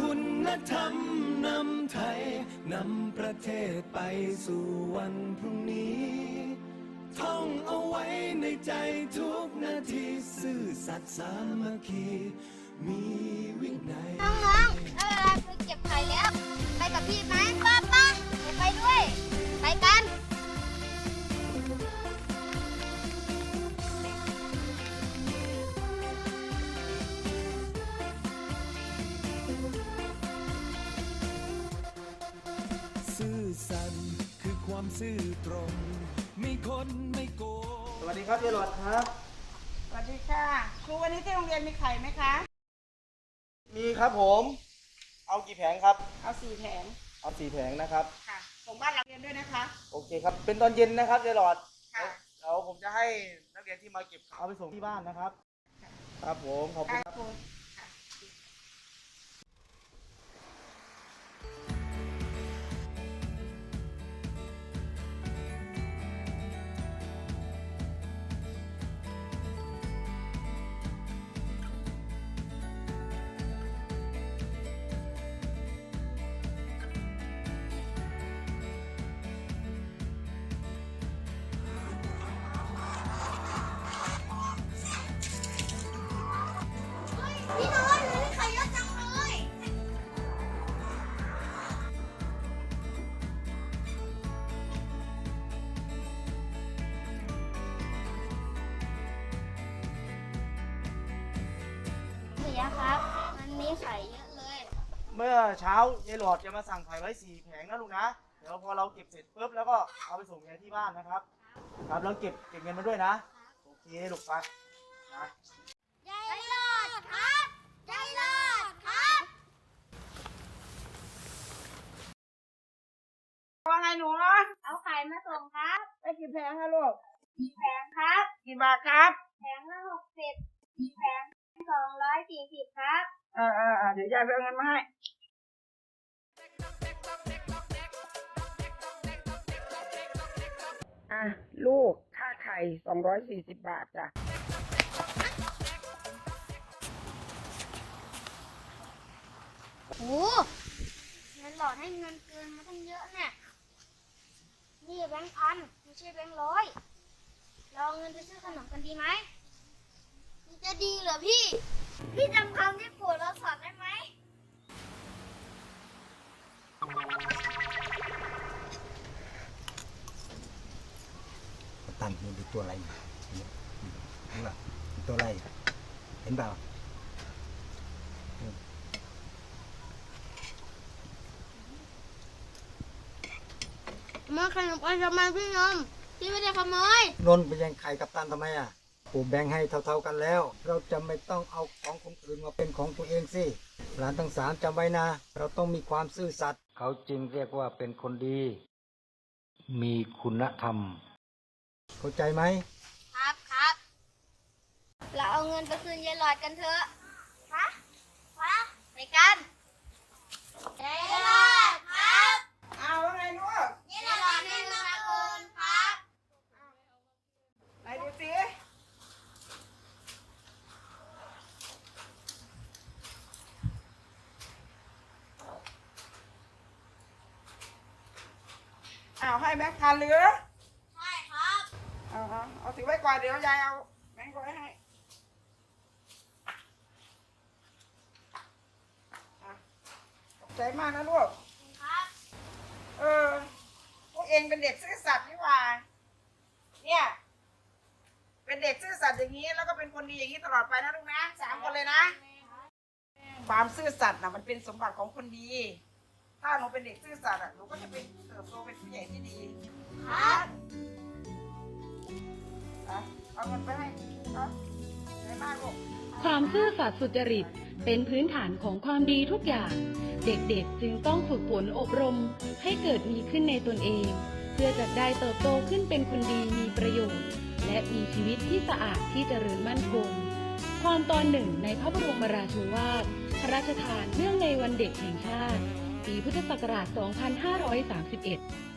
คุณธรรมนำไทย นำประเทศไปสู่วันพรุ่งนี้ ท่องเอาไว้ในใจทุกนาทีซื่อสัตย์สามัคคี มีวินัย น้องๆได้เวลาไปเก็บไข่แล้ว ไปกับพี่ไหมป้าป้าไปด้วย ไปกัน ซื่อตรง ไม่คนไม่โกง สวัสดีครับเยายหลอดครับ สวัสดีค่ะ ครูวันนี้ที่โรงเรียนมีไข่ไหมคะ มีครับผม เอากี่แผงครับ เอาสี่แผงเอาสี่แผงนะครับ ค่ะ ส่งบ้านเราเรียนด้วยนะคะ โอเคครับ เป็นตอนเย็นนะครับเยายหลอดค่ะ เดี๋ยวผมจะให้นักเรียนที่มาเก็บเอาไปส่งที่บ้านนะครับ ครับผม ขอบคุณค่ะครับ ครู เมื่อเช้ายายหลอดจะมาสั่งไข่ไว้สี่แผงนะลูกนะ เดี๋ยวพอเราเก็บเสร็จปุ๊บแล้วก็เอาไปส่งยายที่บ้านนะครับ ครับแล้วเก็บเก็บเงินมาด้วยนะ โอเคลูกไปนะยายหลอดครับยายหลอดครับว่าไงหนู เอาไข่มาส่งครับได้กี่แผงคะลูกกี่แผงครับ กี่บาทครับ แผงละหกสิบกี่แผงสองร้อยสี่สิบครับเออเออเออเดี๋ยวยายไปเอาเงินมาให้ ลูกค่าไข่สองร้อยสี่สิบบาทจ้ะโอ้เงินหลอดให้เงินเกินมาตั้งเยอะเนี่ย นี่แบงค์พันไม่ใช่แบงค์ร้อยเราเอาเงินไปซื้อขนมกันดีไหมมันจะดีเหรอพี่ พี่จำคำที่ปู่เราสอน ตันมันเป็นตัวอะไรเนี่ยเห็นป่ะตัวอะไร เห็นเปล่ามาขนมกันทำไมพี่นมพี่ไม่ได้ขโมยนนท์ไปยังไข่กับตันทำไมอะปู่แบ่งให้เท่าๆกันแล้ว เราจะไม่ต้องเอาของคนอื่นมาเป็นของตัวเองสิหลานทั้งสามจำไว้นะ เราต้องมีความซื่อสัตย์เขาจึงเรียกว่าเป็นคนดี มีคุณธรรม เข้าใจไหม ครับครับ เราเอาเงินไปคืนยายหลอดกันเถอะฮะฮะไปกันยายหลอดครับเอาว่าไงลูกยายหลอดให้เงินมาคืนครับไหนดูสิเอาให้แบงค์พันเหรือใช่ครับ เอาเอาเอาถือไว้ก่อนเดี๋ยวยายเอาแบงค์ร้อยให้อะขอบใจมากนะลูก ครับเออ พวกเองเป็นเด็กซื่อสัตย์นี่หว่า เนี่ย เป็นเด็กซื่อสัตย์อย่างนี้ แล้วก็เป็นคนดีอย่างนี้ตลอดไปนะลูกนะสามคนเลยนะ ความซื่อสัตย์นะมันเป็นสมบัติของคนดี ถ้าหนูเป็นเด็กซื่อสัตย์อะหนูก็จะเป็นเติบโตเป็นผู้ใหญ่ที่ดี ครับอะ เงินไปให้ครับได้มาลูกความซื่อสัตย์สุจริตเป็นพื้นฐานของความดีทุกอย่าง เด็กๆจึงต้องฝึกฝนอบรมให้เกิดมีขึ้นในตนเอง เพื่อจะได้เติบโตขึ้นเป็นคนดีมีประโยชน์ และมีชีวิตที่สะอาดที่เจริญมั่นคงความตอนหนึ่งในพระบรมราโชวาทพระราชทานเนื่องในวันเด็กแห่งชาติ ปีพุทธศักราช 2531